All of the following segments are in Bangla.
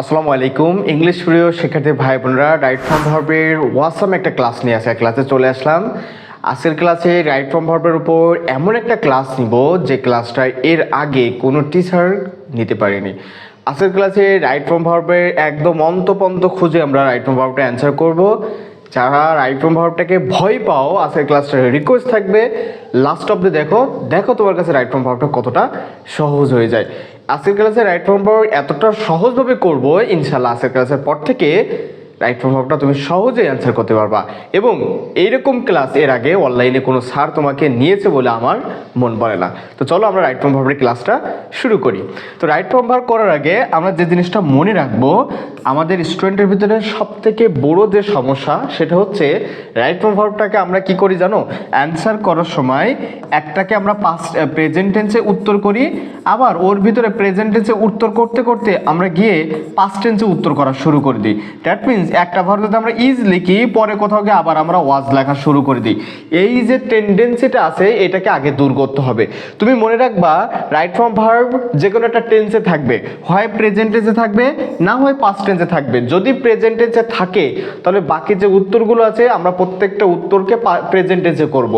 আসসালামু আলাইকুম। ইংলিশ প্রিয় শিক্ষার্থী ভাই বোনরা রাইট ফ্রম ভার্বের ওয়াসাম একটা ক্লাস নিয়ে আসে ক্লাসে চলে আসলাম। আজকের ক্লাসে রাইট ফ্রম ভার্বের উপর এমন একটা ক্লাস নিব যে ক্লাসটা এর আগে কোনো টিচার নিতে পারেনি। আজকের ক্লাসে রাইট ফ্রম ভার্বের একদম অন্তপন্ত খুঁজে আমরা রাইট ফ্রম ভার্বটা অ্যান্সার করব। যারা রাইট ফ্রম ভার্বটাকে ভয় পাও, আজকের ক্লাসটা রিকোয়েস্ট থাকবে। লাস্ট অফ দ্য দেখো দেখো তোমার কাছে রাইট ফ্রম ভার্বটা কতটা সহজ হয়ে যায়। আজকের ক্লাসে রাইট ফ্রম এতটা সহজভাবে করব ইনশাল্লাহ আজকের ক্লাসের পর থেকে রাইট ফ্রম ভার্বটা তুমি সহজেই অ্যান্সার করতে পারবা। এবং এইরকম ক্লাস এর আগে অনলাইনে কোনো স্যার তোমাকে নিয়েছে বলে আমার মন পড়ে না। তো চলো আমরা রাইট ফ্রম ভার্বের ক্লাসটা শুরু করি। তো রাইট ফ্রম ভার্ব করার আগে আমরা যে জিনিসটা মনে রাখব, আমাদের স্টুডেন্টের ভিতরে সব থেকে বড় যে সমস্যা সেটা হচ্ছে রাইট ফ্রম ভার্বটাকে আমরা কি করি জানো? অ্যান্সার করার সময় একটাকে আমরা পাস্ট প্রেজেন্ট টেন্সে উত্তর করি, আবার ওর ভিতরে প্রেজেন্ট টেন্সে উত্তর করতে করতে আমরা গিয়ে পাস্ট টেন্সে উত্তর করা শুরু করে দিই। দ্যাট মিন্স একটা ভার্ব যদি আমরা ইজ লিখি, পরে কোথাও গিয়ে আবার আমরা ওয়াজ লেখা শুরু করে দিই। এই যে টেন্ডেন্সিটা আছে, এটাকে আগে দূর করতে হবে। তুমি মনে রাখবা রাইট ফ্রম ভার্ব যে কোনো একটা টেন্সে থাকবে। হয় প্রেজেন্ট টেন্সে থাকবে, না হয় পাস্ট টেন্সে থাকবে। যদি প্রেজেন্ট টেন্সে থাকে, তাহলে বাকি যে উত্তরগুলো আছে, আমরা প্রত্যেকটা উত্তরকে প্রেজেন্ট টেন্সে করব।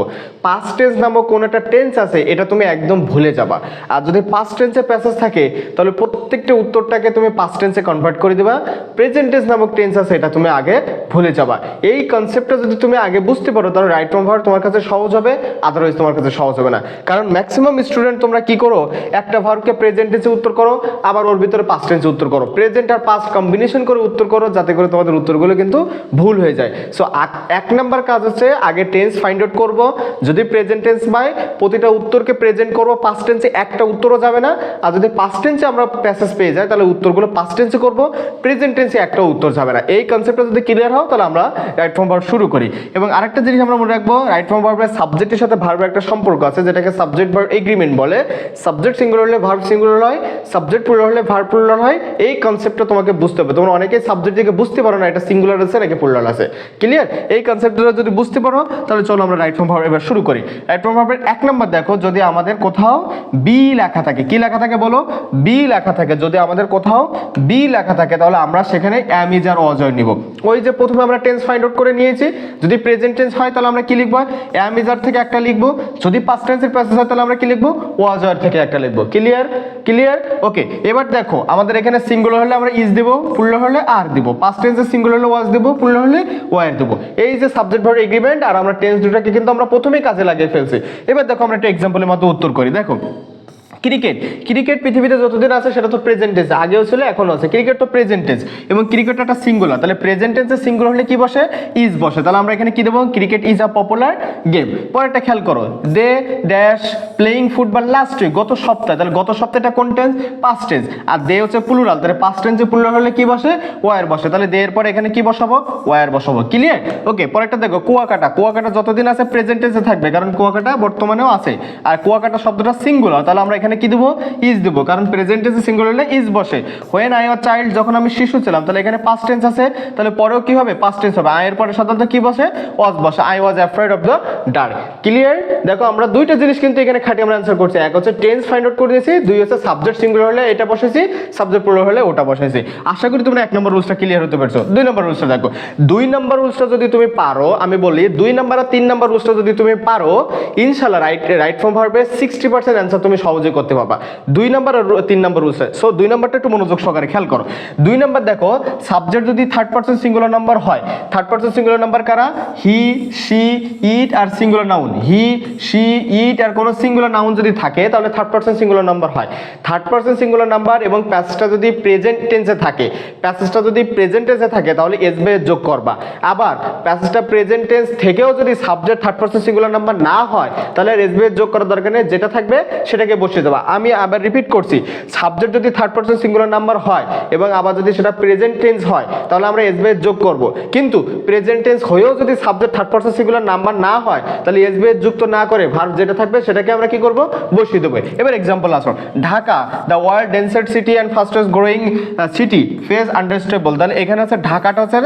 পাস্ট টেন্স নামক কোনো একটা টেন্স আছে, এটা তুমি একদম ভুলে যাবা। আর যদি পাস্ট টেন্সে প্যাসেজ থাকে, তাহলে প্রত্যেকটা উত্তরটাকে তুমি পাস্ট টেন্সে কনভার্ট করে দিবা। প্রেজেন্ট টেন্স নামক টেন্স আছে এটা তুমি আগে ভুলে যাবা। এই কনসেপ্টটা যদি তুমি আগে বুঝতে পারো, তাহলে রাইট ফ্রম ভার্ব তোমার কাছে সহজ হবে আদারওয়াইজ তোমার কাছে সহজ হবে না। কারণ ম্যাক্সিমাম স্টুডেন্ট তোমরা কি করো? একটা ভার্বকে প্রেজেন্ট টেন্সে উত্তর করো, আবার ওর ভিতরে পাস্ট টেন্সে উত্তর করো। প্রেজেন্ট আর পাস্ট কম্বিনেশন করে উত্তর করো, যাতে করে তোমাদের উত্তরগুলো কিন্তু ভুল হয়ে যায়। সো এক নাম্বার কাজ হচ্ছে আগে টেন্স ফাইন্ড আউট করব। যদি প্রেজেন্ট টেন্স পাই, প্রতিটা উত্তরকে প্রেজেন্ট করব পাস্ট টেন্সে একটা উত্তরও যাবে না। আর যদি পাস্ট টেন্সে আমরা প্যাসেজ পেয়ে যাই, তাহলে উত্তরগুলো পাস্ট টেন্সে করব প্রেজেন্ট টেন্সে একটা উত্তর যাবে না। এই কনসেপ্টটা যদি ক্লিয়ার হও, তাহলে আমরা রাইট ফর্ম ভার্ব শুরু করি। এবং আরেকটা জিনিস আমরা মনে রাখব রাইট ফর্ম ভার্বের সাবজেক্টের সাথে ভার্বের একটা সম্পর্ক আছে, যেটাকে সাবজেক্ট ভার্ব এগ্রিমেন্ট বলে। সাবজেক্ট সিঙ্গুলার হলে ভার্ব সিঙ্গুলার হয় সাবজেক্ট প্লুরাল হলে ভার্ব প্লুরাল হয়। এই কনসেপ্টটা তোমাকে বুঝতে হবে। তোমরা অনেকেই সাবজেক্ট থেকে বুঝতে পারো না, এটা সিঙ্গুলার আছে নাকি প্লুরাল আছে। ক্লিয়ার এই কনসেপ্টটা যদি বুঝতে পারো, তাহলে চলো আমরা রাইট ফর্ম ভার্ব এবার শুরু করি। রাইট ফর্ম ভার্বের এক নম্বর দেখো, যদি আমাদের কোথাও বি লেখা থাকে। কি লেখা থাকে বলো? বি লেখা থাকে। যদি আমাদের কোথাও বি লেখা থাকে, তাহলে আমরা সেখানে অ্যামিজ আর অজয় নিব। ওই যে প্রথমে আমরা টেন্স ফাইন্ড আউট করে নিয়েছি। যদি প্রেজেন্ট টেন্স হয়, তাহলে আমরা কি লিখব? অ্যামিজার থেকে একটা লিখব। যদি পাস্ট টেন্সের প্যাসেজ হয়, তাহলে আমরা কি লিখব? ওয়াজয়ার থেকে একটা লিখব। ক্লিয়ার ক্লিয়ার ওকে এবার দেখো, আমাদের এখানে সিঙ্গুলার হলে আমরা ইজ দেবো পুল্ল হলে আর দিব। পাস্ট টেন্সের সিঙ্গুলার হলে ওয়াজ দেবো পুল্ল হলে ওয়ার দেবো। এই যে সাবজেক্ট ভার্ব এগ্রিমেন্ট আর আমরা টেন্স দুটাকে কিন্তু আমরা প্রথমেই কাজে লাগিয়ে ফেলছি। এবার দেখো, আমরা একটা এক্সাম্পলের মতো উত্তর করি। দেখো ক্রিকেট। ক্রিকেট পৃথিবীতে যতদিন আছে, সেটা তো প্রেজেন্ট টেন্স আগেও ছিল, এখনও আছে। ক্রিকেট তো প্রেজেন্ট এবং ক্রিকেট একটা সিঙ্গুলার তাহলে প্রেজেন্ট টেন্সে সিঙ্গুলার হলে কি বসে? ইজ বসে। তাহলে আমরা এখানে কি দেবো? Cricket is a popular game পরেরটা খেয়াল করো। They dash playing football last week গত সপ্তাহে। তাহলে গত সপ্তাহটা কোন টেন্স পাস্ট টেন্স আর দে হচ্ছে প্লুরাল তাহলে পাস্ট টেন্সে প্লুরাল হলে কি বসে? ওয়ার বসে। তাহলে দে এর পরে এখানে কি বসাবো? ওয়ার বসাবো। ক্লিয়ার ওকে পরেরটা দেখো, কুয়াকাটা। কুয়াকাটা যতদিন আছে প্রেজেন্ট টেন্সে থাকবে। কারণ কুয়াকাটা বর্তমানেও আছে। আর কুয়াকাটা শব্দটা সিঙ্গুলার তাহলে আমরা এখানে কি দেবো? ইজ দেবো। কারণ প্রেজেন্ট টেন্সে সিঙ্গুলার হলে ইজ বসে। হোয়েন আই ওয়ার চাইল্ড যখন আমি শিশু ছিলাম, তাহলে এখানে পাস্ট টেন্স আছে। তাহলে পরেও কি হবে? পাস্ট টেন্স হবে। আয়ের পরে সাধারণত কি বসে? ওয়াজ বসে। I was afraid of the dark clear দেখো, আমরা দুইটা জিনিস কিন্তু এখানে খাটি আমরা অ্যান্সার করছি। এক হচ্ছে টেন্স ফাইন্ড আউট করে দিয়েছি। দুই হচ্ছে সাবজেক্ট সিঙ্গুলার হলে এটা বসেছি। সাবজেক্ট প্লুরাল হলে ওটা বসেছি। আশা করি তোমরা এক নম্বর রুলসটা ক্লিয়ার হতে পারছ। দুই নম্বর রুলসটা দেখো। দুই নম্বর রুলসটা যদি তুমি পারো, আমি বলি দুই নম্বর আর তিন নম্বর রুলসটা যদি তুমি পারো ইনশাল্লাহ রাইট রাইট ফর্ম ভার্বে সিক্সটি পার্সেন্ট অ্যান্সার তুমি সহজে করতে পারবা। দুই নম্বর আর তিন নম্বর রুলসে সো দুই নাম্বারটা একটু মনোযোগ সহকারে খেয়াল করো। দুই নম্বর দেখো সাবজেক্ট যদি থার্ড পার্সন সিঙ্গুলার নাম্বার হয় থার্ড পার্সন সিঙ্গুলার নাম্বার কারা? He she it R singular noun he she it আর কোনো সিঙ্গুলার নাউন যদি থাকে, তাহলে থার্ড পার্সন সিঙ্গুলার নাম্বার হয়। থার্ড পার্সন সিঙ্গুলার নাম্বার এবং প্যাসেজটা যদি প্রেজেন্ট টেন্সে থাকে প্যাসেজটা যদি প্রেজেন্ট টেন্সে থাকে, তাহলে এস বে যোগ করবা। আবার প্যাসেজটা প্রেজেন্ট টেন্স থেকেও যদি subject third person singular number না হয়, তাহলে এস বে যোগ করার দরকার নেই। যেটা থাকবে, সেটাকে বসিয়ে দেবা। আমি আবার রিপিট করছি। সাবজেক্ট যদি থার্ড পার্সন সিঙ্গুলার নাম্বার হয় এবং আবার যদি সেটা প্রেজেন্ট টেন্স হয়, তাহলে আমরা এস বেস যোগ করব। কিন্তু প্রেজেন্ট টেন্স হয়েও যদি subject third person singular number না হয়, তাহলে এস বেস যুক্ত না করে ভার্ব যেটা থাকবে সেটাকে আমরা কি করব? বসিয়ে দেবো। এবার এক্সাম্পল আসুন। Dhaka the world densest city and fastest growing city face understandable তাহলে এখানে হচ্ছে ঢাকাটা হচ্ছে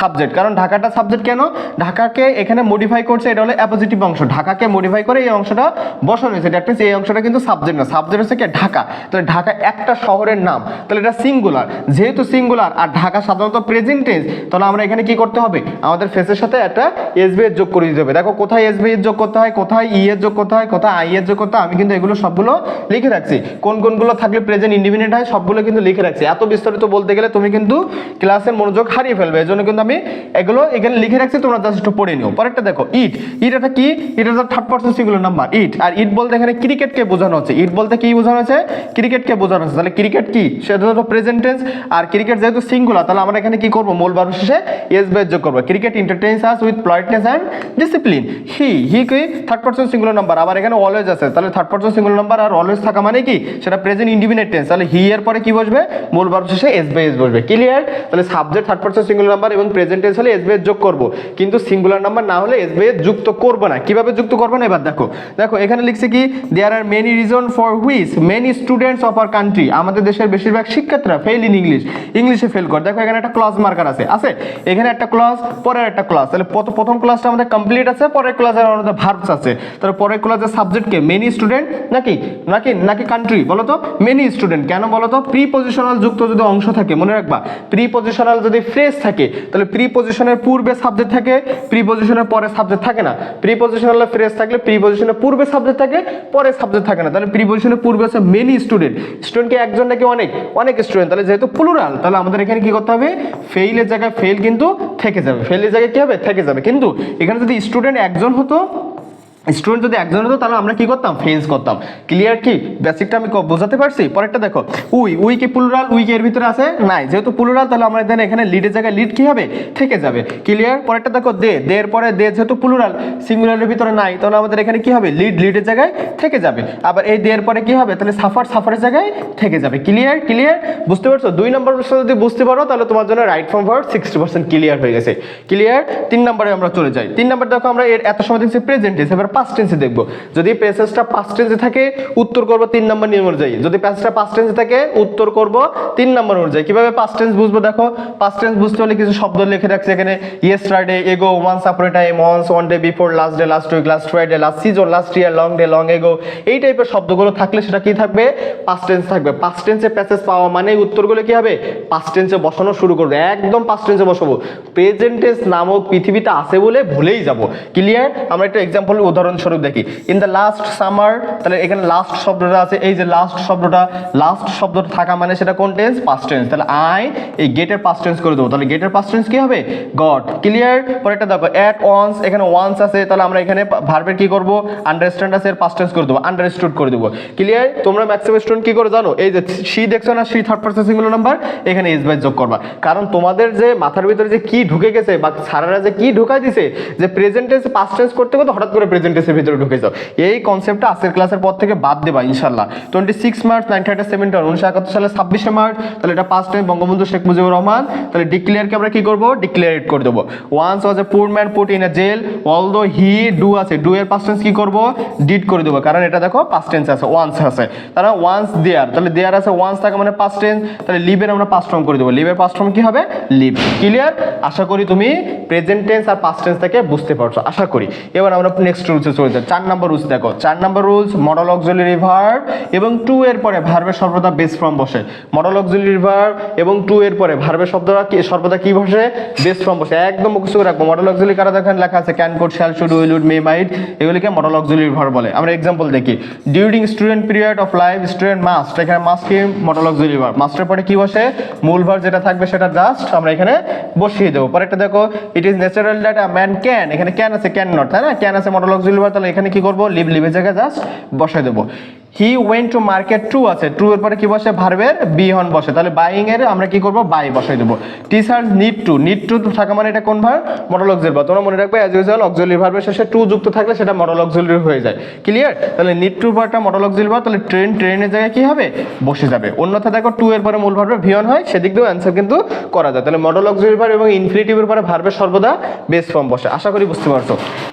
সাবজেক্ট কারণ ঢাকাটা সাবজেক্ট কেন? ঢাকাকে এখানে মডিফাই করছে, এটা হলো অ্যাপোজিটিভ অংশ। ঢাকাকে মডিফাই করে এই অংশটা বসানো হয়েছে। দ্যাট এই অংশটা কিন্তু সাবজেক্ট না সাবজেক্ট হচ্ছে কি, ঢাকা। তাহলে ঢাকা একটা শহরের নাম, তাহলে এটা সিঙ্গুলার যেহেতু সিঙ্গুলার আর ঢাকা সাধারণত প্রেজেন্ট তাহলে আমরা এখানে কি করতে হবে? আমাদের ফেসের সাথে একটা এসবি এর যোগ করে দিতে হবে। দেখো, কোথায় এসবি এর যোগ করতে হয়, কোথায় ই এর যোগ করতে হয়, কোথায় আই এর যোগ করতে হয়, আমি কিন্তু এগুলো সবগুলো লিখে রাখছি। কোন কোনগুলো থাকলে প্রেজেন্ট ইন্ডিপেন্ডেন্ট হয়, সবগুলো কিন্তু লিখে রাখছি। এত বিস্তারিত বলতে গেলে তুমি কিন্তু ক্লাসের মনোযোগ হারিয়ে ফেলবে, এজন্য কিন্তু আমি এগুলো এখানে লিখে রাখছি, তোমরা জাস্ট একটু পড়ে নিও। পরেরটা দেখো ইট ইট এটা কি? এটা third person singular number it R it বলতে এখানে ক্রিকেটকে বোঝানো হচ্ছে। ইট বলতে কি বোঝানো হচ্ছে ক্রিকেটকে বোঝানো হচ্ছে তাহলে ক্রিকেট কি? সেটা তো প্রেজেন্ট টেন্স আর ক্রিকেট যেহেতু সিঙ্গুলার তাহলে আমরা এখানে কি করব? মূল বার শেষে এস বেস যোগ করব। Cricket entertains us with politeness and discipline he he কি থার্ড পার্সন সিঙ্গুলার নাম্বার আবার এখানে অলওয়েজ আছে। তাহলে থার্ড পার্সন সিঙ্গুলার নাম্বার আর অলওয়েজ থাকা মানে কি? সেটা প্রেজেন্ট ইন্ডিপেন্ডেন্ট টেন্স তাহলে হি এর পরে কি বসবে? মূল বার শেষে এস বাই এস বসবে। ক্লিয়ার তাহলে subject third person singular number এবং প্রেজেন্ট টেন্স হলে এস বাই যোগ করব। কিন্তু সিঙ্গুলার নাম্বার না হলে এস বাই যুক্ত করব না। কীভাবে যুক্ত করব না? এবার দেখো। দেখো, এখানে লিখছে কি there are many reason for which many students of our country আমাদের দেশের বেশিরভাগ শিক্ষার্থীরা ফেল ইন ইংলিশ ইংলিশে ফেল করে। দেখো, এখানে একটা ক্লাস মার্কার আছে। আছে? এখানে একটা ক্লাস পরের একটা ক্লাস তাহলে প্রথম ক্লাসটা আমাদের কমপ্লিট আছে, পরের ক্লাসে আমাদের ভার্বস আছে। তাহলে পরের ক্লাসের সাবজেক্টকে মেনি স্টুডেন্ট নাকি? নাকি নাকি কান্ট্রি বলো তো। মেনি স্টুডেন্ট কেন বলো তো? প্রি পজিশনাল যুক্ত যদি অংশ থাকে, মনে রাখবা। প্রি পজিশনাল যদি ফ্রেজ থাকে, তাহলে প্রি পজিশনের পূর্বে সাবজেক্ট থাকে প্রি পজিশনের পরে সাবজেক্ট থাকে না। প্রি পজিশনাল ফ্রেজ থাকলে প্রি পজিশনের পূর্বে সাবজেক্ট থাকে পরে সাবজেক্ট থাকে না। তাহলে প্রি পজিশনের পূর্বে আছে মেনি স্টুডেন্ট স্টুডেন্ট কি একজন নাকি অনেক? অনেক স্টুডেন্ট তাহলে যেহেতু প্লুরাল তাহলে আমাদের এখানে কি করতে হবে? ফেইলের জায়গায় ফেল কিন্তু থেকে যাবে। ফেইলের জায়গায় কি হবে? থেকে যাবে। কিন্তু এখানে যদি স্টুডেন্ট একজন হতো স্টুডেন্ট যদি একজন হতো, তাহলে আমরা কি করতাম? ফেন্স করতাম। ক্লিয়ার কি? বেসিকটা আমি বোঝাতে পারছি? পরেরটা দেখো। উই উই কি প্লুরাল উই কি এর ভিতরে আছে? নাই। যেহেতু প্লুরাল তাহলে আমরা এখানে এখানে লিডের জায়গায় লিড কি হবে? থেকে যাবে। ক্লিয়ার পরেরটা দেখো, দে। দের পরে দে যেহেতু প্লুরাল সিঙ্গুলারের ভিতরে নাই, তাহলে আমাদের এখানে কি হবে? লিড লিডের জায়গায় থেকে যাবে। আবার এই দের পরে কি হবে? তাহলে সাফার সাফারের জায়গায় থেকে যাবে। ক্লিয়ার ক্লিয়ার বুঝতে পারছ? দুই নম্বর প্রশ্ন যদি বুঝতে পারো, তাহলে তোমার জন্য right from verb sixty percent clear হয়ে গেছে। ক্লিয়ার তিন নম্বরে আমরা চলে যাই। তিন নম্বর দেখো আমরা এর এত সময় দেখছি প্রেজেন্ট এবার পাস্ট টেন্সে দেখব। যদি প্যাসেজটা পাস্ট টেন্সে থাকে, উত্তর করব তিন নম্বর নিয়ম অনুযায়ী। যদি প্যাসেজটা পাস্ট টেন্সে থাকে, উত্তর করব তিন নম্বর অনুযায়ী। কীভাবে পাস্ট টেন্স বুঝব দেখো? পাস্ট টেন্স বুঝতে হলে কিছু শব্দ লিখে রাখছে এখানে। Yesterday ago once upon a time once one day before last day last week last Friday last season last year long day long ago এই টাইপের শব্দগুলো থাকলে সেটা কি থাকবে? পাস্ট টেন্স থাকবে। পাস্ট টেন্সে প্যাসেজ পাওয়া মানে উত্তরগুলো কি হবে? পাস্ট টেন্সে বসানো শুরু করবে। একদম পাস্ট টেন্সে বসাবো। প্রেজেন্ট টেন্স নামক পৃথিবীতে আছে বলে ভুলেই যাব। ক্লিয়ার আমরা একটা এক্সাম্পল উদাহরণস্বরূপ দেখি ইন দ্য লাস্ট সামার তাহলে এখানে লাস্ট শব্দটা আছে, এই যে লাস্ট শব্দটা লাস্ট শব্দটা থাকা মানে সেটা কোন টেন্স পাস্ট টেন্স তাহলে আই এই গেটের পাস্ট টেন্স করে দেবো। তাহলে গেটের পাস্ট টেন্স কি হবে? গড ক্লিয়ার পরে একটা দেখো অ্যাট ওয়ান্স এখানে ওয়ান্স আছে, তাহলে আমরা এখানে ভার্বের কি করব? আন্ডারস্ট্যান্ড আছে, এর পাস্ট টেন্স করে দেবো। আন্ডারস্টুড করে দেবো। ক্লিয়ার তোমরা ম্যাক্সিমাম স্টুডেন্ট কি করে জানো? এই যে সি দেখছ না she third person singular number এখানে এস বাই যোগ করবা। কারণ তোমাদের যে মাথার ভিতরে যে কি ঢুকে গেছে বা সারারা যে কি ঢুকাই দিছে, যে প্রেজেন্ট টেন্স পাস্ট টেন্স করতে করতে হঠাৎ করে প্রেজেন্ট টেন্সের ভিতরে ঢুকে যাও এই কনসেপ্টটা আজকের ক্লাসের পর থেকে বাদ দেবা ইনশাল্লাহ twenty six March nineteen seventy উনিশশো একাত্তর সালে ছাব্বিশে মার্চ তাহলে এটা পাস্ট টাইম বঙ্গবন্ধু শেখ মুজিবুর রহমান, তাহলে ডিক্লেয়ারকে আমরা কি করব? ডিক্লেয়ারেট করে দেবো। Once was a poor man put in a jail although he do আছে ডু এর পাস্ট টেন্স কি করব? ডিড করে দেবো। কারণ এটা দেখো পাস্ট টেন্স আছে ওয়ান্স আছে। তাহলে ওয়ান্স দেয়ার তাহলে দেয়ার আছে ওয়ান্স থাকে মানে পাস্ট টেন্স তাহলে লিভের আমরা পাস্ট ফর্ম করে দেবো। লিভের পাস্ট ফর্ম কি হবে? লিভ ক্লিয়ার আশা করি তুমি প্রেজেন্ট টেন্স আর পাস্ট টেন্স থেকে বুঝতে পারছ। আশা করি। এবার আমরা নেক্সট রুলসে চলে যাই চার নম্বর রুলস দেখো। চার নম্বর রুলস মডেল অক্সিলারি ভার্ব এবং টু এর পরে ভার্বের সর্বদা বেস ফর্ম বসে। মডেল অক্সিলারি ভার্ব এবং টু এর পরে ভার্বের শব্দটা কি সর্বদা কি বসে? বেস ফর্ম বসে। একদম মুখস্থ রাখব। মডেল অক্সিলারি কারা দেখেন? লেখা আছে can could shall should will would may might এগুলিকে মডেল অক্সিলারি ভার্ব বলে। আমরা এক্সাম্পল দেখি। During student period of life student must এখানে মাস্ট কি? মডেল অক্সিলারি ভার্ব মাস্টের পরে কি বসে? মূল ভার্ব যেটা থাকবে সেটা জাস্ট আমরা এখানে বসিয়ে দেবো। পরে একটা দেখো it is natural that a man can এখানে ক্যান আছে ক্যান নট তাই না? ক্যান আছে মডেল অক্সিলারি ভার্ব তাহলে এখানে কি করব? লিভ লিভের জায়গায় জাস্ট বসাই দেবো। He went to market true আছে। ট্রু এর পরে কি বসে? ভার্বের বি হন বসে। তাহলে বাইং এর আমরা কি করব? বাই বসাই দেবো। Teacher need to need to থাকা মানে এটা কোন ভার্ব মডেল অক্সিলারি ভার্ব তোমরা মনে রাখবে অ্যাজ ইউজুয়াল অক্সিলারি ভার্বের শেষে টু যুক্ত থাকলে সেটা মডেল অক্সিলারি হয়ে যায়। ক্লিয়ার তাহলে নিড টু ভার্বটা মডেল অক্সিলারি ভার্ব তাহলে ট্রেন ট্রেনের জায়গায় কি হবে? বসে যাবে। অন্যথা দেখো টু এর পরে মূল ভার্বে ভি অন হয়, সেদিক দিয়েও অ্যান্সার কিন্তু করা যায়। তাহলে মডেল অক্সিলারি ভার্ব এবং ইনফিনিটিভের পরে ভার্বের সর্বদা বেস ফর্ম বসে। আশা করি বুঝতে পারছ।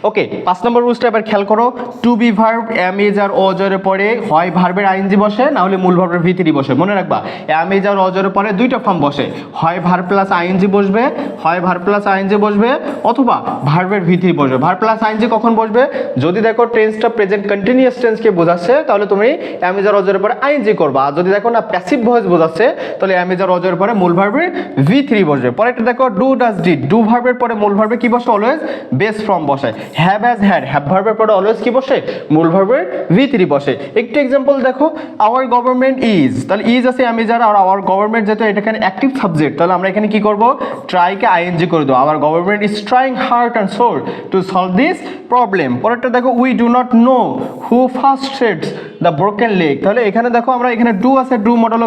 ওকে পাঁচ নম্বর রুলসটা এবার খেয়াল করো to be verb am is are অজরের পরে হয় ভার্বের আইনজি বসে, না হলে মূল ভার্বের ভিতরি বসে। মনে রাখবা এম এজ আর অজরের পরে দুইটা ফর্ম বসে। হয় ভার প্লাস আইনজি বসবে, হয় ভার প্লাস আইনজি বসবে, অথবা ভার্বের ভিতরি বসবে। ভার প্লাস আইনজি কখন বসবে, যদি দেখো টেন্সটা প্রেজেন্ট কন্টিনিউয়াস টেন্সকে বোঝাচ্ছে, তাহলে তুমি এম এজ আর অজরের পরে আইনজি করবা। আর যদি দেখো না প্যাসিভ ভয়েস বোঝাচ্ছে, তাহলে এম এজ আর অজরের পরে মূল ভার্বের ভি থ্রি বসবে। পরে একটা দেখো ডু ডাস ডিড ডু ভার্বের পরে মূল ভার্বে কি বসে অলওয়েজ বেস ফর্ম বসে। হ্যাভ অ্যাজ হ্যাড হ্যাভ ভার্বের পরে অলওয়েজ কি বসে? মূল ভার্বের ভি থ্রি বসে। একটু এক্সাম্পল দেখো আওয়ার গভর্নমেন্ট ইজ তাহলে ইজ আছে আমি যারা, আর আওয়ার গভর্নমেন্ট যেহেতু এটা এখানে অ্যাক্টিভ সাবজেক্ট তাহলে আমরা এখানে কি করব? ট্রাইকে আইএনজি করে দেবো। Our government is trying heart and soul to solve this problem পরেরটা দেখো we do not know who first sets the broken leg তাহলে এখানে দেখো, আমরা এখানে ডু আছে ডু মডেল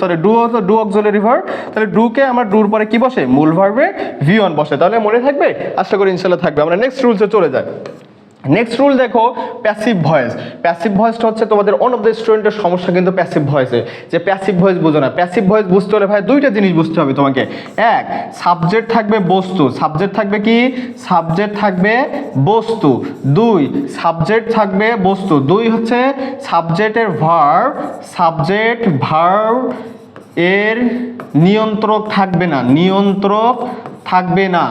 সরি ডু হতো ডু অক্সিলারি ভার্ব তাহলে ডুকে আমরা ডুর পরে কি বসে? মূল ভার্বে অন বসে। তাহলে মনে থাকবে? আশা করি ইনশাল্লাহ থাকবে। আমরা নেক্সট রুলসে চলে যাই। নেক্সট রুল দেখো প্যাসিভ ভয়েস প্যাসিভ ভয়েসটা হচ্ছে তোমাদের অন অফ দ্য স্টুডেন্টের সমস্যা কিন্তু প্যাসিভ ভয়েসে যে প্যাসিভ ভয়েস বুঝো না। প্যাসিভ ভয়েস বুঝতে হলে ভাই দুইটা জিনিস বুঝতে হবে তোমাকে। এক সাবজেক্ট থাকবে বস্তু। সাবজেক্ট থাকবে কি? সাবজেক্ট থাকবে বস্তু। দুই সাবজেক্ট থাকবে বস্তু। দুই হচ্ছে সাবজেক্টের ভার্ব সাবজেক্ট ভার্ব এর নিয়ন্ত্রক থাকবে না। নিয়ন্ত্রক থাকবে না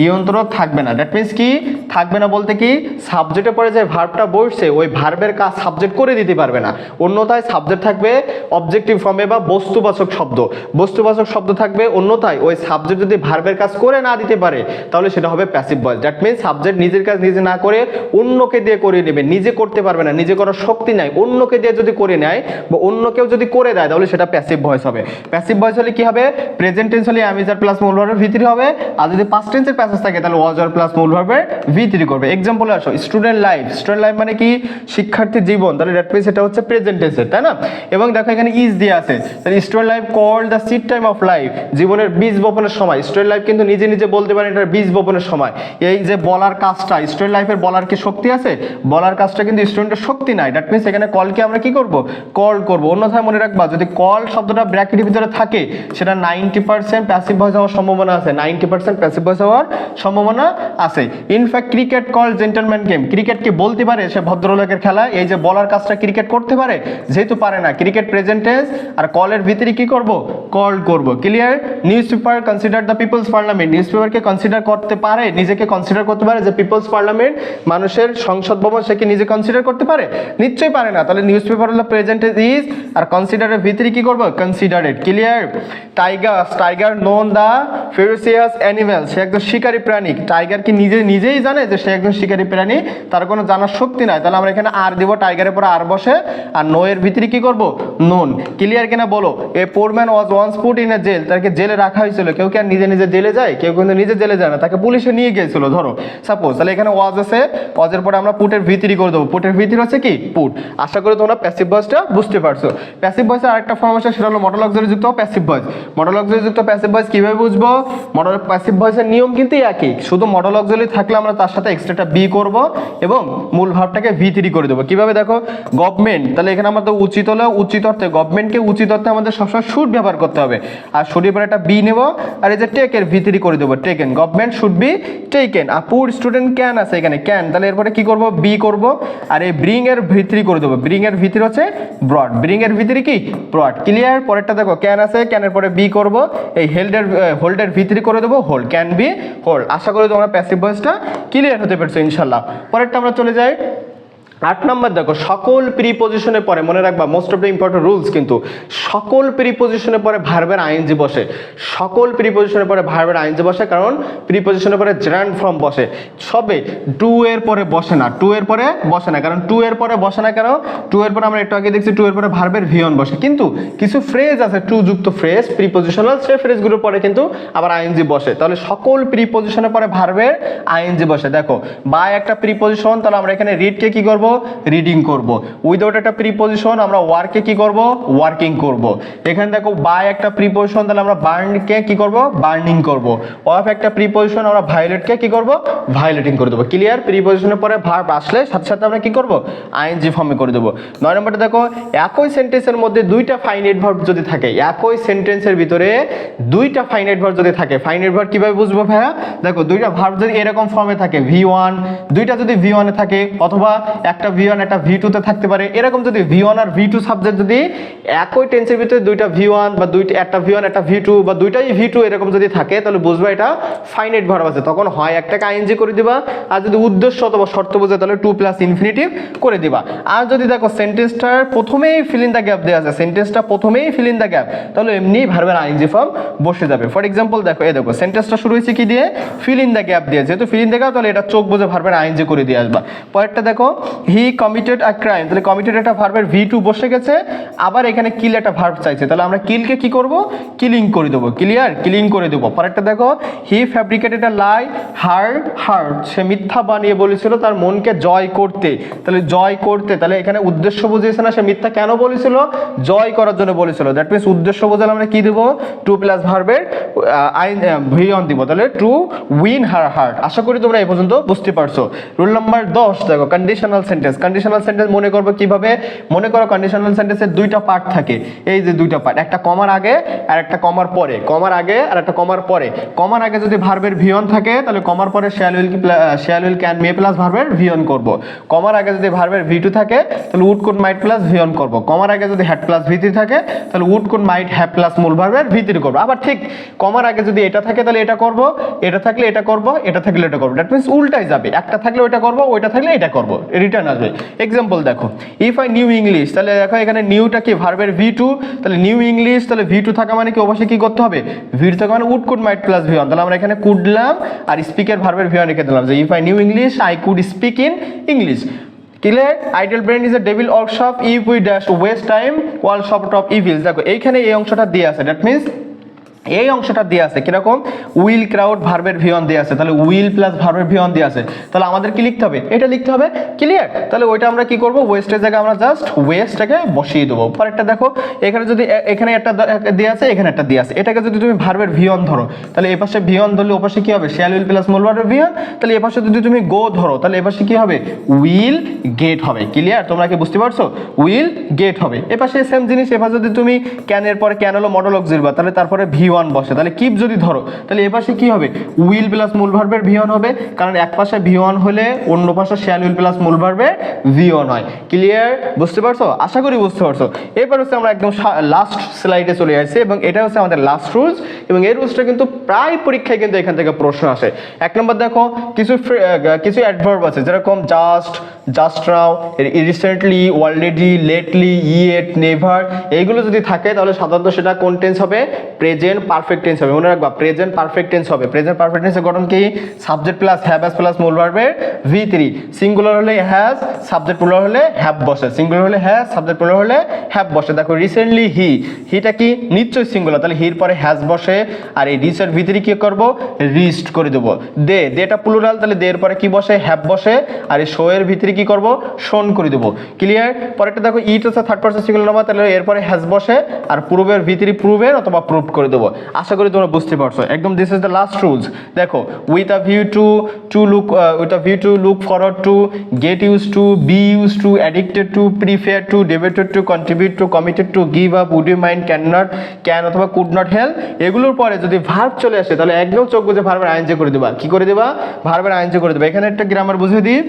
নিয়ন্ত্রক থাকবে না। দ্যাট মিন্স কি? থাকবে না বলতে কি? সাবজেক্টে পরে যে ভার্বটা বসছে, ওই ভার্বের কাজ সাবজেক্ট করে দিতে পারবে না। অন্যথায় সাবজেক্ট থাকবে অবজেক্টিভ ফর্মে বা বস্তুবাচক শব্দ। বস্তুবাচক শব্দ থাকবে অন্যথায়, ওই সাবজেক্ট যদি ভার্বের কাজ করে না দিতে পারে, তাহলে সেটা হবে passive voice that means subject নিজের কাজ নিজে না করে অন্যকে দিয়ে করিয়ে নেবে, নিজে করতে পারবে না, নিজে করার শক্তি নাই। অন্যকে দিয়ে যদি করে নেয় বা অন্য কেউ যদি করে দেয়, তাহলে সেটা প্যাসিভ ভয়েস হবে। প্যাসিভ ভয়েস হলে কি হবে? প্রেজেন্ট টেন্স হলে অ্যামিজার প্লাস মূল ভিতরি হবে আর যদি পাস্ট টেন্সের প্যাসেজ থাকে, তাহলে ওয়াজ আর প্লাস মূল ভার্বের ভিতরি করবে এক্সাম্পল আসো স্টুডেন্ট লাইফ স্টুডেন্ট লাইফ মানে কি? শিক্ষার্থী জীবন। তাহলে দ্যাট মিন্স এটা হচ্ছে প্রেজেন্ট টেন্সের তাই না? এবং দেখো এখানে ইজ দিয়ে আছে। তাহলে student life call the seed time of life জীবনের বীজ বপনের সময়। স্টুডেন্ট লাইফ কিন্তু নিজে নিজে বলতে পারে এটার বীজ বপনের সময়। এই যে বলার কাজটা স্টুডেন্ট লাইফের বলার কি শক্তি আছে? বলার কাজটা কিন্তু স্টুডেন্টের শক্তি নাই। দ্যাট মিন্স এখানে কলকে আমরা কি করব? কল করব। অন্যথায় মনে রাখবা, যদি কল শব্দটা ব্র্যাকেটের ভিতরে থাকে, সেটা নাইনটি পার্সেন্ট প্যাসিভ ভয়েস হওয়ার সম্ভাবনা আছে। নাইনটি পার্সেন্ট প্যাসিভ ভয়েস হওয়ার সম্ভাবনা আছে। In fact cricket call gentleman game cricket কি বলতে পারে সে ভদ্রলোকের খেলা, এই যে বলার কাজটা ক্রিকেট করতে পারে, যেহেতু পারে না। ক্রিকেট প্রেজেন্টেজ আর কলের ভিতরে কি করব? কল করব। Clear news paper consider the people's parliament news পেপারকে consider করতে পারে, নিজেকে কনসিডার করতে পারে যে পিপলস পার্লামেন্ট মানুষের সংসদ ভবন সে কি নিজে কনসিডার করতে পারে? নিশ্চয়ই পারে না। তাহলে নিউজ পেপার হলো প্রেজেন্টেজ ইজ আর কনসিডারের ভিতরে কি করব? Considered clear tiger tiger known the ferocious animal সে একজন শিকারী প্রাণী। টাইগার কি নিজে, নিজেই জানে যে সে একজন শিকারী প্রাণী? তার কোনো জানার শক্তি নাই। তাহলে আমরা এখানে আর দিব টাইগারের পরে আর বসে। আর নো এর ভিতরে কি করব? নোন ক্লিয়ার কিনা বলো? A poor man was once put in a jail তাকে জেলে রাখা হয়েছিল। কেউ কি আর নিজে নিজে জেলে যায়? কেউ কিন্তু নিজে জেলে যায় না। তাকে পুলিশে নিয়ে গিয়েছিল, ধরো। সাপোজ তাহলে এখানে ওয়াজ আছে। ওয়াজের পরে আমরা পুটের ভিতরি করে দেবো। পুটের ভিতরি হচ্ছে কি? পুট আশা করি তোমরা প্যাসিভ ভয়েসটা বুঝতে পারছ। প্যাসিভ ভয়েসের আরেকটা ফর্ম আছে, সেটা হলো মডেলক্সরি যুক্ত প্যাসিভ ভয়েস মডেলক্সরি যুক্ত প্যাসিভ ভয়েস কীভাবে বুঝব? মডেল প্যাসিভ ভয়েসের নিয়ম কিন্তু একই। শুধু মডেল মডেলক্সরি থাকলে আমরা তার সাথে এক্সট্রাটা বি করব এবং মূল ভাবটাকে ভি থ্রি করে দেবো। কীভাবে দেখো? গভর্নমেন্ট তাহলে এখানে আমাদের উচিত হলো, উচিত অর্থে গভর্নমেন্টকে উচিত অর্থে আমাদের সবসময় শুড ব্যবহার করতে হবে। আর শুডের পরে একটা বি নেব, আর এই যে টেকের ভি থ্রি করে দেবো। Taken government should be taken R poor student can আছে এখানে ক্যান তাহলে এরপরে কি করব? বি করব। আর এই ব্রিং এর ভিতরি করে দেবো। ব্রিং এর ভিতরি হচ্ছে ব্রড ব্রিং এর ভিতরি কি? ব্রড ক্লিয়ার পরেরটা দেখো ক্যান আছে ক্যানের পরে বি করব। এই হেল্ডের হোল্ডের ভিতরি করে দেবো। হোল্ড ক্যান বি হোল্ড আশা করি তোমরা প্যাসিভ ভয়েসটা ক্লিয়ার হতে পেরেছ ইনশাল্লাহ পরেরটা আমরা চলে যাই। আট নম্বর দেখো, সকল প্রিপোজিশনের পরে মনে রাখবা most of the important rules কিন্তু, সকল প্রিপোজিশনের পরে ভার্বের আইনজি বসে। সকল প্রিপোজিশনের পরে ভার্বের আইনজি বসে, কারণ প্রিপোজিশনের পরে জেরান্ড ফর্ম বসে। সবে টু এর পরে বসে না টু এর পরে বসে না, কারণ টু এর পরে বসে না কেন? টু এর পরে আমরা একটু আগে দেখছি টু এর পরে ভার্বের ভিয়ন বসে। কিন্তু কিছু ফ্রেজ আছে টু যুক্ত ফ্রেজ প্রিপোজিশনাল সেই ফ্রেজগুলোর পরে কিন্তু আবার আইনজি বসে। তাহলে সকল প্রিপোজিশনের পরে ভার্বের আইনজি বসে। দেখো বাই একটা প্রিপোজিশন তাহলে আমরা এখানে রিডকে কি করব? রিডিং করব। উইদাউট একটা প্রিপোজিশন আমরা ওয়ার্কে কি করব? ওয়ার্কিং করব। এখানে দেখো বাই একটা প্রিপোজিশন তাহলে আমরা বার্নকে কি করব? বার্নিং করব। অফ একটা প্রিপোজিশন আমরা ভায়োলেটকে কি করব? ভায়োলেটিং করে দেবো। ক্লিয়ার প্রিপোজিশনের পরে ভার্ব আসলে সাথে সাথে আমরা কি করব? আইএনজি ফর্মে করে দেবো। নয় নম্বরটা দেখো, একই সেন্টেন্সের মধ্যে দুইটা ফাইনাইট ভার্ব যদি থাকে, একই সেন্টেন্সের ভিতরে দুইটা ফাইনাইট ভার্ব যদি থাকে ফাইনাইট ভার্ব কীভাবে বুঝব ভাইয়া? দেখো, দুইটা ভার্ব যদি এরকম ফর্মে থাকে ভি ওয়ান দুইটা যদি ভি ওয়ানে থাকে, অথবা একটা ভি ওয়ান একটা ভি টুতে থাকতে পারে। এরকম যদি ভি ওয়ান আর ভি টু সাবজেক্ট যদি একই টেন্সের ভিতরে দুইটা ভি ওয়ান বা দুইটা, একটা ভি ওয়ান একটা ভি টু বা দুইটাই ভি টু এরকম যদি থাকে, তাহলে বুঝবা এটা ফাইনাইট ভার্ব আছে। তখন হয় একটাকে আইএনজি করে দিবা, আর যদি উদ্দেশ্য অথবা শর্ত বোঝে, তাহলে টু প্লাস ইনফিনিটিভ করে দিবা। আর যদি দেখো সেন্টেন্সটার প্রথমেই ফিল ইন দ্য গ্যাপ দেওয়া আছে সেন্টেন্সটা প্রথমেই ফিল ইন দ্য গ্যাপ তাহলে এমনি ভার্বের আইএনজি ফর্ম বসে যাবে। ফর এক্সাম্পল দেখো, এই দেখো সেন্টেন্সটা শুরু হয়েছে কি দিয়ে? ফিল ইন দ্য গ্যাপ দিয়ে। যেহেতু ফিল ইন দ্য গ্যাপ তাহলে এটা চোখ বুঝে ভার্বের আইএনজি করে দিয়ে আসবা। পরেরটা দেখো হি কমিটেড আ ক্রাইম তাহলে কমিটেড একটা ভার্বের ভি টু বসে গেছে, আবার এখানে কিল একটা ভার্ব চাইছে। তাহলে আমরা কিলকে কি করব? কিলিং করে দেবো। ক্লিয়ার কিলিং করে দেবো। পরেরটা দেখো হি ফ্যাব্রিকেটেড আ লাই হার হার্ট সে মিথ্যা বানিয়ে বলেছিল তার মনকে জয় করতে। তাহলে জয় করতে, তাহলে এখানে উদ্দেশ্য বুঝিয়েছে না, সে মিথ্যা কেন বলেছিল? জয় করার জন্য বলেছিল। দ্যাট মিনস উদ্দেশ্য বোঝালে আমরা কি দেবো? টু প্লাস ভার্বের আইন ভি অন দিব। তাহলে টু উইন হার হার্ট আশা করি তোমরা এই পর্যন্ত বুঝতে পারছ। রুল নাম্বার দশ, দেখো কন্ডিশনাল সেন্টেন্স কন্ডিশনাল সেন্টেন্স মনে করব কীভাবে? মনে করো কন্ডিশনাল সেন্টেন্সের দুইটা পার্ট থাকে। এই যে দুইটা পার্ট একটা কমার আগে আর একটা কমার পরে। কমার আগে আর একটা কমার পরে। কমার আগে যদি ভার্বের ভিয়ন থাকে, তাহলে কমার পরে শ্যাল উইল কি shall will can may plus ভার্বের ভিয়ন করব। কমার আগে যদি ভার্বের ভি টু থাকে, তাহলে would could might plus V one করব। কমার আগে যদি হ্যাড প্লাস ভি থ্রি থাকে, তাহলে would could might have plus মূল ভার্বের ভি থ্রি করব। আবার ঠিক কমার আগে যদি এটা থাকে, তাহলে এটা করব, এটা থাকলে এটা করব, এটা থাকলে এটা করব। দ্যাট মিনস উল্টাই যাবে। একটা থাকলে ওইটা করব, ওইটা থাকলে এটা করব। রিটার্ন আসবে এক্সাম্পল দেখো ইফ আই নিউ ইংলিশ তাহলে দেখো এখানে নিউটা কি? ভার্বের ভি টু তাহলে নিউ ইংলিশ তাহলে ভি টু থাকা মানে কি? অবশ্যই কি করতে হবে? ভি টু থাকা মানে would could might plus V one তাহলে আমরা এখানে কুডলাম আর স্পিকের ভার্বের ভি ওয়ান রেখে দিলাম যে if I knew English I could speak in English clear idle brain is a devil workshop if we dash waste time wall shop top evils দেখো, এইখানে এই অংশটা দিয়ে আছে। দ্যাট মিনস এই অংশটা দিয়ে আছে, কীরকম? উইল ক্রাউড ভার্বের ভিয়ন দিয়ে আছে, তাহলে উইল প্লাস ভার্বের ভিয়ন দিয়ে আছে। তাহলে আমাদের কি লিখতে হবে? এটা লিখতে হবে ক্লিয়ার তাহলে ওইটা আমরা কি করব? ওয়েস্টের জায়গায় আমরা জাস্ট ওয়েস্টটাকে বসিয়ে দেবো। পরেরটা দেখো, এখানে যদি এখানে একটা দিয়ে আছে, এখানে একটা দিয়ে আছে। এটাকে যদি তুমি ভার্বের ভিয়ন ধরো, তাহলে এ পাশে ভিয়ন ধরলে ও পাশে কি হবে? শ্যাল উইল প্লাস মূল ভার্বের ভিয়ন তাহলে এ পাশে যদি তুমি গো ধরো, তাহলে এ পাশে কি হবে? উইল গেট হবে। ক্লিয়ার তোমরা কি বুঝতে পারছ? উইল গেট হবে। এ পাশে সেম জিনিস, এ পাশে যদি তুমি ক্যানের পরে ক্যান হলো মডেল অক্সিলবা তাহলে তারপরে ভি ওয়ান বসে। তাহলে কিপ যদি ধরো, তাহলে এ পাশে কি হবে? উইল প্লাস মূল ভার্বের ভি হবে, কারণ এক পাশে ভি ওয়ান হলে অন্য পাশে শ্যাল উইল প্লাস মূল ভার্বের ভি ওয়ান হয়। ক্লিয়ার বুঝতে পারছ? আশা করি বুঝতে পারছ। এরপর হচ্ছে আমরা একদম লাস্ট স্লাইডে চলে আসছি, এবং এটা হচ্ছে আমাদের লাস্ট রুলস এবং এই রুলসটা কিন্তু প্রায় পরীক্ষায় কিন্তু এখান থেকে প্রশ্ন আসে। এক নম্বর দেখো, কিছু কিছু অ্যাডভার্ব আছে, যেরকম just just now recently already lately yet never এইগুলো যদি থাকে, তাহলে সাধারণত সেটা কোন হবে প্রেজেন্ট পারফেক্ট টেন্স হবে। মনে রাখবা প্রেজেন্ট পারফেক্ট টেন্স হবে। প্রেজেন্ট পারফেক্ট টেন্সের গঠন কি? Subject plus have has plus মূল ভার্বের ভি থ্রি সিঙ্গুলার হলে হ্যাজ সাবজেক্ট প্লুরাল হলে হ্যাভ বসে। সিঙ্গুলার হলে হ্যাজ সাবজেক্ট প্লুরাল হলে হ্যাভ বসে। দেখো রিসেন্টলি হি হিটা কি? নিশ্চয়ই সিঙ্গুলার তাহলে হির পরে হ্যাজ বসে। আর এই রিসের ভিতরে কি করব? রিস্ট করে দেবো। দে, দেটা প্লুরাল তাহলে দের পরে কি বসে? হ্যাভ বসে। আর এই শো এর ভিতরে কি করব? শোন করে দেবো। ক্লিয়ার পরেরটা দেখো ইট হচ্ছে থার্ড পার্সন সিঙ্গুলার নাম্বার তাহলে এরপরে হ্যাজ বসে। আর প্রুভের ভিতরে প্রুভের অথবা প্রুভ করে দেবো। আশা করি তোমরা বুঝতে পারছ। একদম this is the last rules দেখো with a view to to look with a view to look forward to get use to be use to addicted to prefer to devoted to contribute to committed to give up would you mind can not can অথবা কুড নট হেল্প এগুলোর পরে যদি ভার্ব চলে আসে, তাহলে একদম চোখ বুঝে ভার্বের আইনজে করে দেবা। কি করে দেবা? ভার্বের আইনজে করে দেবা। এখানে একটা গ্রামার বুঝিয়ে দিই।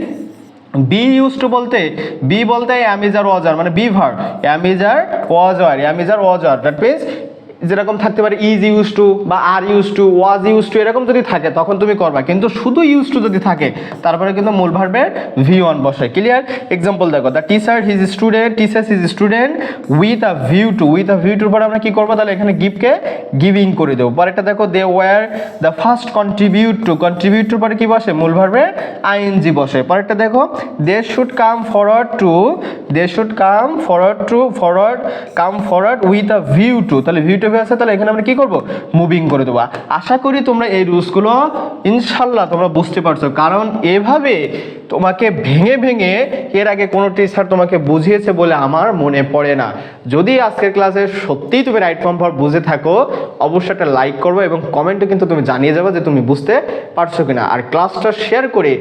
বি ইউজ টু বলতে বি বলতে am is are was were মানে বি ভার am is are was were am is are was were that means যেরকম থাকতে পারে ইজ ইউজ টু বা are use to was use to এরকম যদি থাকে, তখন তুমি করবা। কিন্তু শুধু ইউজ টু যদি থাকে, তারপরে কিন্তু মূল ভার্বের ভি ওয়ান বসে। ক্লিয়ার এক্সাম্পল দেখো the teacher his student teachers his student with a view to with a view টুর পরে আমরা কি করব? তাহলে এখানে গিভকে গিভিং করে দেবো। পরেরটা দেখো they were the first contribute to contribute টুর পরে কি বসে? মূল ভার্বের আইএনজি বসে। পরেরটা দেখো they should come forward to they should come forward to forward come forward with a view to তাহলে ভিউ টু হয়ে আছে, তাহলে এখানে আমরা কি করব? মুভিং করে দেবো। আশা করি তোমরা এই রুলসগুলো ইনশাল্লাহ তোমরা বুঝতে পারছ। কারণ এভাবে তোমাকে ভেঙে ভেঙে এর আগে কোনো টিচার তোমাকে বুঝিয়েছে বলে আমার মনে পড়ে না। যদি আজকের ক্লাসে সত্যিই তুমি রাইট ফর্ম ভার্ব বুঝে থাকো, অবশ্যই একটা লাইক করবে এবং কমেন্টে কিন্তু তুমি জানিয়ে যাবে যে তুমি বুঝতে পারছ কিনা। আর ক্লাসটা শেয়ার করে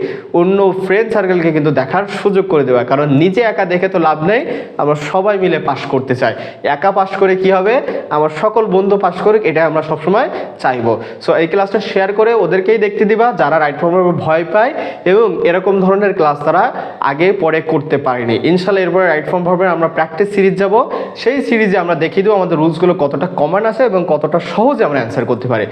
অন্য ফ্রেন্ড সার্কেলকে কিন্তু দেখার সুযোগ করে দেওয়া কারণ নিজে একা দেখে তো লাভ নেই আমরা সবাই মিলে পাশ করতে চাই একা পাশ করে কি হবে? আমার সকল বন্ধু পাশ করুক এটা আমরা সবসময় চাইব। সো এই ক্লাসটা শেয়ার করে ওদেরকেই দেখতে দিবা, যারা রাইট ফর্ম ভয় পায় এবং এরকম ধরনের ক্লাস তারা আগে পরে করতে পারেনি। ইনশাল্লাহ এরপরে রাইট ফর্ম ভাবে আমরা প্র্যাকটিস সিরিজ যাব। সেই সিরিজে আমরা দেখিয়ে দেবো আমাদের রুলসগুলো কতটা কমন আছে এবং কতটা সহজে আমরা অ্যান্সার করতে পারি।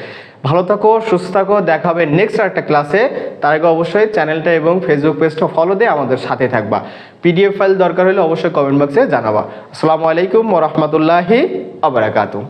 ভালো থাকো, সুস্থ থাকো, দেখা হবে নেক্সট একটা ক্লাসে তার আগে অবশ্যই চ্যানেলটা এবং ফেসবুক পেজটা ফলো দিয়ে আমাদের সাথে থাকবা। পিডিএফ ফাইল দরকার হলে অবশ্যই কমেন্ট বক্সে জানাবা। আসসালামু আলাইকুম ওরহমতুল্লাহি আবরাকাতু